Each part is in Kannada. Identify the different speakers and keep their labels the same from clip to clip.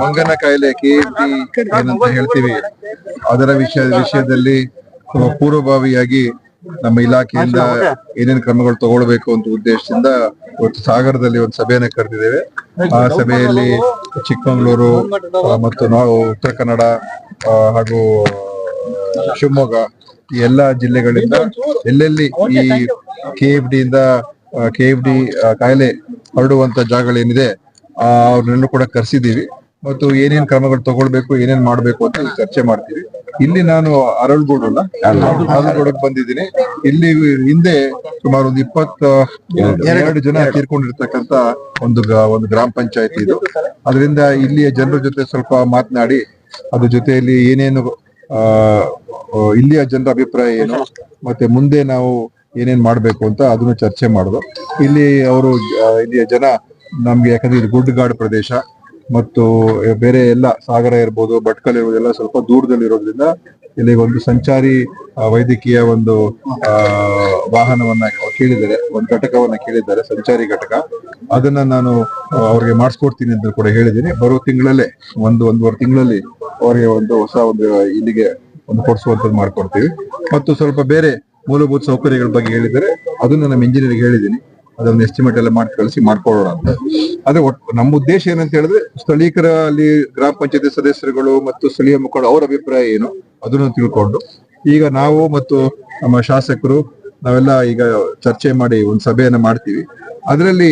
Speaker 1: ಮಂಗನ ಕಾಯಿಲೆ ಕೆ ಏನಂತ ಹೇಳ್ತೀವಿ. ಅದರ ವಿಷಯ, ವಿಷಯದಲ್ಲಿ ಪೂರ್ವಭಾವಿಯಾಗಿ ನಮ್ಮ ಇಲಾಖೆಯಿಂದ ಏನೇನು ಕ್ರಮಗಳು ತಗೊಳ್ಬೇಕು ಅಂತ ಉದ್ದೇಶದಿಂದ ಇವತ್ತು ಸಾಗರದಲ್ಲಿ ಒಂದು ಸಭೆಯನ್ನ ಕರೆದಿದ್ದೇವೆ. ಆ ಸಭೆಯಲ್ಲಿ ಚಿಕ್ಕಮಗಳೂರು ಮತ್ತು ನಾವು ಉತ್ತರ ಕನ್ನಡ ಹಾಗೂ ಶಿವಮೊಗ್ಗ ಈ ಎಲ್ಲಾ ಜಿಲ್ಲೆಗಳಿಂದ ಎಲ್ಲೆಲ್ಲಿ ಈ ಕೆ ಎಫ್ ಡಿ ಇಂದ ಕೆ ಎಫ್ ಡಿ ಕಾಯಿಲೆ ಹರಡುವಂತ ಜಾಗಗಳೇನಿದೆ ಆ ಅವ್ರನ್ನೆಲ್ಲ ಕೂಡ ಕರೆಸಿದ್ದೀವಿ. ಮತ್ತು ಏನೇನ್ ಕ್ರಮಗಳು ತಗೊಳ್ಬೇಕು, ಏನೇನ್ ಮಾಡ್ಬೇಕು ಅಂತ ಚರ್ಚೆ ಮಾಡ್ತೀವಿ. ಇಲ್ಲಿ ನಾನು ಅರಳ್ಗೋಡು ಅರಳ್ಗೋಡಕ್ ಬಂದಿದ್ದೀನಿ. ಇಲ್ಲಿ ಹಿಂದೆ ಸುಮಾರು ಒಂದು ಇಪ್ಪತ್ತ, ಎರಡು ಜನ ತೀರ್ಕೊಂಡಿರ್ತಕ್ಕಂತ ಒಂದು ಒಂದು ಗ್ರಾಮ ಪಂಚಾಯತಿ ಇದು. ಅದರಿಂದ ಇಲ್ಲಿಯ ಜನರ ಜೊತೆ ಸ್ವಲ್ಪ ಮಾತನಾಡಿ, ಅದ್ರ ಜೊತೆಯಲ್ಲಿ ಏನೇನು ಇಲ್ಲಿಯ ಜನರ ಅಭಿಪ್ರಾಯ ಏನು, ಮತ್ತೆ ಮುಂದೆ ನಾವು ಏನೇನ್ ಮಾಡ್ಬೇಕು ಅಂತ ಅದನ್ನು ಚರ್ಚೆ ಮಾಡುದು. ಇಲ್ಲಿ ಅವರು ಇಲ್ಲಿಯ ಜನ ನಮ್ಗೆ ಯಾಕಂದ್ರೆ ಇದು ಗುಡ್ಡಗಾಡು ಪ್ರದೇಶ ಮತ್ತು ಬೇರೆ ಎಲ್ಲ ಸಾಗರ ಇರ್ಬೋದು ಭಟ್ಕಲ್ ಇರ್ಬೋದು, ಎಲ್ಲ ಸ್ವಲ್ಪ ದೂರದಲ್ಲಿ ಇರೋದ್ರಿಂದ ಇಲ್ಲಿ ಒಂದು ಸಂಚಾರಿ ವೈದ್ಯಕೀಯ ಒಂದು ವಾಹನವನ್ನ ಕೇಳಿದ್ದಾರೆ, ಒಂದು ಘಟಕವನ್ನ ಕೇಳಿದ್ದಾರೆ, ಸಂಚಾರಿ ಘಟಕ. ಅದನ್ನ ನಾನು ಅವ್ರಿಗೆ ಮಾಡಿಸ್ಕೊಡ್ತೀನಿ ಅಂತ ಕೂಡ ಹೇಳಿದ್ದೀನಿ. ಬರುವ ತಿಂಗಳಲ್ಲೇ, ಒಂದು, ಒಂದೂವರೆ ತಿಂಗಳಲ್ಲಿ ಅವ್ರಿಗೆ ಒಂದು ಹೊಸ ಒಂದು ಇಲ್ಲಿಗೆ ಒಂದು ಕೊಡಿಸುವಂತದ್ದು ಮಾಡ್ಕೊಡ್ತೀವಿ. ಮತ್ತು ಸ್ವಲ್ಪ ಬೇರೆ ಮೂಲಭೂತ ಸೌಕರ್ಯಗಳ ಬಗ್ಗೆ ಹೇಳಿದರೆ, ಅದನ್ನ ನಮ್ಮ ಇಂಜಿನಿಯರ್ಗೆ ಹೇಳಿದ್ದೀನಿ. ಅದನ್ನ ಎಸ್ಟಿಮೇಟ್ ಎಲ್ಲ ಮಾಡಿ ಕಳಿಸಿ ಮಾಡ್ಕೊಳ್ಳೋಣ ಅಂತ. ಅದೇ ಒಟ್ಟು ನಮ್ಮ ಉದ್ದೇಶ ಏನಂತ ಹೇಳಿದ್ರೆ ಸ್ಥಳೀಕರ ಅಲ್ಲಿ ಗ್ರಾಮ ಪಂಚಾಯತಿ ಸದಸ್ಯರುಗಳು ಮತ್ತು ಸ್ಥಳೀಯ ಮುಖಂಡ ಅವರ ಅಭಿಪ್ರಾಯ ಏನು ಅದನ್ನು ತಿಳ್ಕೊಂಡು, ಈಗ ನಾವು ಮತ್ತು ನಮ್ಮ ಶಾಸಕರು ನಾವೆಲ್ಲ ಈಗ ಚರ್ಚೆ ಮಾಡಿ ಒಂದು ಸಭೆಯನ್ನ ಮಾಡ್ತೀವಿ. ಅದರಲ್ಲಿ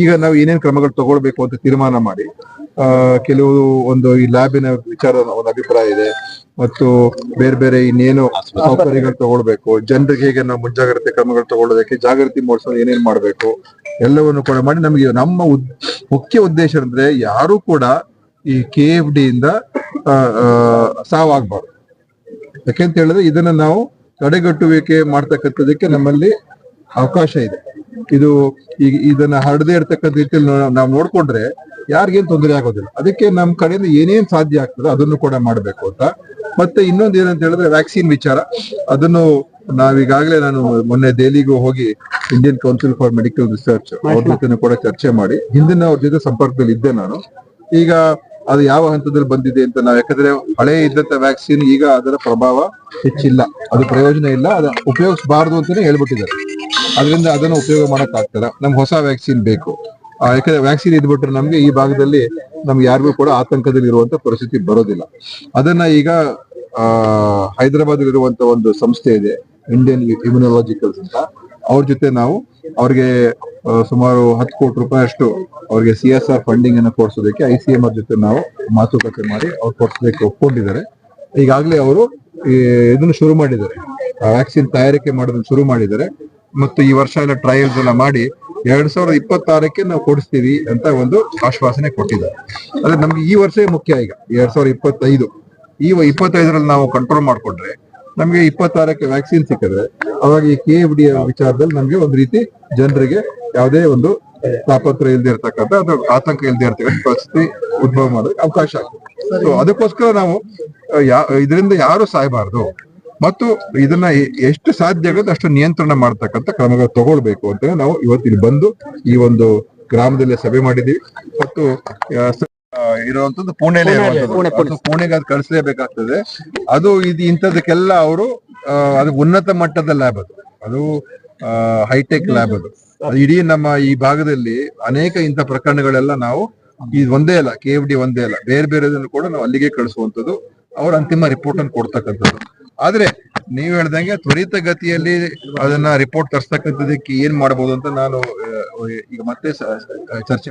Speaker 1: ಈಗ ನಾವು ಏನೇನು ಕ್ರಮಗಳು ತಗೊಳ್ಬೇಕು ಅಂತ ತೀರ್ಮಾನ ಮಾಡಿ ಕೆಲವು ಒಂದು ಈ ಲ್ಯಾಬಿನ ವಿಚಾರ ಒಂದು ಅಭಿಪ್ರಾಯ ಇದೆ. ಮತ್ತು ಬೇರೆ ಬೇರೆ ಇನ್ನೇನು ಸೌಕರ್ಯಗಳು ತಗೊಳ್ಬೇಕು ಜನರಿಗೆ ಹೇಗೆ ನಾವು ಮುಂಜಾಗ್ರತೆ ಕ್ರಮಗಳು ತಗೊಳ್ಳೋದಕ್ಕೆ ಜಾಗೃತಿ ಮೂಡಿಸಲು ಏನೇನ್ ಮಾಡ್ಬೇಕು ಎಲ್ಲವನ್ನು ಕೂಡ ಮಾಡಿ ನಮಗೆ ನಮ್ಮ ಮುಖ್ಯ ಉದ್ದೇಶ ಅಂದ್ರೆ ಯಾರು ಕೂಡ ಈ ಕೆ ಎಫ್ ಡಿ ಇಂದ ಆ, ಆ, ಸಾವಾಗ್ಬಾರ್ದು. ಯಾಕೆಂತ ಹೇಳಿದ್ರೆ ಇದನ್ನ ನಾವು ತಡೆಗಟ್ಟುವಿಕೆ ಮಾಡ್ತಕ್ಕಂಥದಕ್ಕೆ ನಮ್ಮಲ್ಲಿ ಅವಕಾಶ ಇದೆ. ಇದು ಈಗ ಇದನ್ನ ಹರಡದೇ ಇರ್ತಕ್ಕಂಥ ರೀತಿಯಲ್ಲಿ ನಾವು ನೋಡ್ಕೊಂಡ್ರೆ ಯಾರಿಗೇನ್ ತೊಂದರೆ ಆಗೋದಿಲ್ಲ. ಅದಕ್ಕೆ ನಮ್ಮ ಕಡೆಯಿಂದ ಏನೇನ್ ಸಾಧ್ಯ ಆಗ್ತದೆ ಅದನ್ನು ಕೂಡ ಮಾಡಬೇಕು ಅಂತ. ಮತ್ತೆ ಇನ್ನೊಂದು ಏನಂತ ಹೇಳಿದ್ರೆ ವ್ಯಾಕ್ಸಿನ್ ವಿಚಾರ. ಅದನ್ನು ನಾವೀಗಾಗಲೇ ನಾನು ಮೊನ್ನೆ ದೆಹಲಿಗೂ ಹೋಗಿ Indian council for medical research ಅವ್ರ ಜೊತೆ ಕೂಡ ಚರ್ಚೆ ಮಾಡಿ. ಹಿಂದಿನ ಅವ್ರ ಜೊತೆ ಸಂಪರ್ಕದಲ್ಲಿ ಇದ್ದೆ ನಾನು. ಈಗ ಅದು ಯಾವ ಹಂತದಲ್ಲಿ ಬಂದಿದೆ ಅಂತ ನಾವು ಯಾಕಂದ್ರೆ ಹಳೆ ಇದ್ದಂತ ವ್ಯಾಕ್ಸಿನ್ ಈಗ ಅದರ ಪ್ರಭಾವ ಹೆಚ್ಚಿಲ್ಲ. ಅದು ಪ್ರಯೋಜನ ಇಲ್ಲ ಅದು ಉಪಯೋಗಿಸಬಾರದು ಅಂತಾನೆ ಹೇಳ್ಬಿಟ್ಟಿದ್ದಾರೆ. ಅದರಿಂದ ಅದನ್ನು ಉಪಯೋಗ ಮಾಡಕ್ ಆಗ್ತದ. ನಮ್ಗೆ ಹೊಸ ವ್ಯಾಕ್ಸಿನ್ ಬೇಕು. ಯಾಕಂದ್ರೆ ವ್ಯಾಕ್ಸಿನ್ ಇದ್ಬಿಟ್ರೆ ನಮ್ಗೆ ಈ ಭಾಗದಲ್ಲಿ ನಮ್ಗೆ ಯಾರಿಗೂ ಕೂಡ ಆತಂಕದಲ್ಲಿ ಇರುವಂತ ಪರಿಸ್ಥಿತಿ ಬರೋದಿಲ್ಲ. ಅದನ್ನ ಈಗ, ಆ ಹೈದರಾಬಾದ್ ಇರುವಂತ ಒಂದು ಸಂಸ್ಥೆ ಇದೆ ಇಂಡಿಯನ್ ಇಮ್ಯುನಾಲಜಿಕಲ್ಸ್ ಅಂತ. ಅವ್ರ ಜೊತೆ ನಾವು ಅವ್ರಿಗೆ ಸುಮಾರು ಹತ್ತು ಕೋಟಿ ರೂಪಾಯಿ ಅಷ್ಟು ಅವ್ರಿಗೆ ಸಿ ಎಸ್ ಆರ್ ಫಂಡಿಂಗ್ ಅನ್ನು ಕೊಡ್ಸೋದಕ್ಕೆ ಐ ಸಿ ಎಂ ಆರ್ ಜೊತೆ ನಾವು ಮಾತುಕತೆ ಮಾಡಿ ಅವ್ರು ಕೊಡ್ಸೋದಕ್ಕೆ ಒಪ್ಕೊಂಡಿದ್ದಾರೆ. ಈಗಾಗಲೇ ಅವರು ಇದನ್ನು ಶುರು ಮಾಡಿದ್ದಾರೆ. ವ್ಯಾಕ್ಸಿನ್ ತಯಾರಿಕೆ ಮಾಡೋದನ್ನ ಶುರು ಮಾಡಿದ್ದಾರೆ. ಮತ್ತು ಈ ವರ್ಷ ಎಲ್ಲ ಟ್ರಯಲ್ಸ್ ಎಲ್ಲ ಮಾಡಿ ಎರಡ್ ಸಾವಿರದ ಇಪ್ಪತ್ತಾರಕ್ಕೆ ನಾವು ಕೊಡಿಸ್ತೀವಿ ಅಂತ ಒಂದು ಆಶ್ವಾಸನೆ ಕೊಟ್ಟಿದ್ದಾರೆ. ಅಂದ್ರೆ ನಮ್ಗೆ ಈ ವರ್ಷ ಮುಖ್ಯ ಈಗ, ಎರಡ್ ಸಾವಿರದ ಇಪ್ಪತ್ತೈದು. ಈ ಇಪ್ಪತ್ತೈದರಲ್ಲಿ ನಾವು ಕಂಟ್ರೋಲ್ ಮಾಡ್ಕೊಂಡ್ರೆ ನಮ್ಗೆ ಇಪ್ಪತ್ತಾರಕ್ಕೆ ವ್ಯಾಕ್ಸಿನ್ ಸಿಕ್ಕಿದ್ರೆ ಅವಾಗ ಈ ಕೆ ಎಫ್ ಡಿ ವಿಚಾರದಲ್ಲಿ ನಮ್ಗೆ ಒಂದು ರೀತಿ ಜನರಿಗೆ ಯಾವುದೇ ಒಂದು ತಾಪತ್ರ ಇಲ್ದೇ ಇರ್ತಕ್ಕಂಥ ಅದು ಆತಂಕ ಇಲ್ದೇ ಇರ್ತಕ್ಕಂಥ ಪರಿಸ್ಥಿತಿ ಉದ್ಭವ ಮಾಡೋದಕ್ಕೆ ಅವಕಾಶ ಆಗ್ತದೆ. ಸೊ ಅದಕ್ಕೋಸ್ಕರ ನಾವು ಯಾ ಇದರಿಂದ ಯಾರು ಸಾಯಬಾರದು? ಮತ್ತು ಇದನ್ನ ಎಷ್ಟು ಸಾಧ್ಯ ಆಗುತ್ತೆ ಅಷ್ಟು ನಿಯಂತ್ರಣ ಮಾಡ್ತಕ್ಕಂತ ಕ್ರಮಗಳು ತಗೊಳ್ಬೇಕು ಅಂತ ನಾವು ಇವತ್ತಿಲ್ಲಿ ಬಂದು ಈ ಒಂದು ಗ್ರಾಮದಲ್ಲಿ ಸಭೆ ಮಾಡಿದೀವಿ ಮತ್ತು ಇರುವಂತದ್ದು ಪುಣೆಲೇ ಅದು ಪುಣೆಗೆ ಅದು ಕಳಿಸಲೇಬೇಕಾಗ್ತದೆ. ಅದು ಇದು ಇಂಥದಕ್ಕೆಲ್ಲ ಅವರು ಅದು ಉನ್ನತ ಮಟ್ಟದ ಲ್ಯಾಬ್ ಅದು. ಅದು ಹೈಟೆಕ್ ಲ್ಯಾಬ್ ಅದು. ಅದು ಇಡೀ ನಮ್ಮ ಈ ಭಾಗದಲ್ಲಿ ಅನೇಕ ಇಂಥ ಪ್ರಕರಣಗಳೆಲ್ಲ ನಾವು ಇದು ಒಂದೇ ಅಲ್ಲ ಕೆ ಎಫ್ ಡಿ ಒಂದೇ ಅಲ್ಲ. ಬೇರೆ ಬೇರೆದನ್ನು ಕೂಡ ನಾವು ಅಲ್ಲಿಗೆ ಕಳಿಸುವಂತದ್ದು ಅವ್ರ ಅಂತಿಮ ರಿಪೋರ್ಟ್ ಅನ್ನು ಕೊಡ್ತಕ್ಕಂಥದ್ದು. ಆದ್ರೆ ನೀವು ಹೇಳ್ದಂಗೆ ತ್ವರಿತ ಗತಿಯಲ್ಲಿ ಅದನ್ನ ರಿಪೋರ್ಟ್ ತರ್ಸ್ತಕ್ಕಂಥದಕ್ಕೆ ಏನ್ ಮಾಡಬಹುದು ಅಂತ ನಾನು ಈಗ ಮತ್ತೆ ಚರ್ಚೆ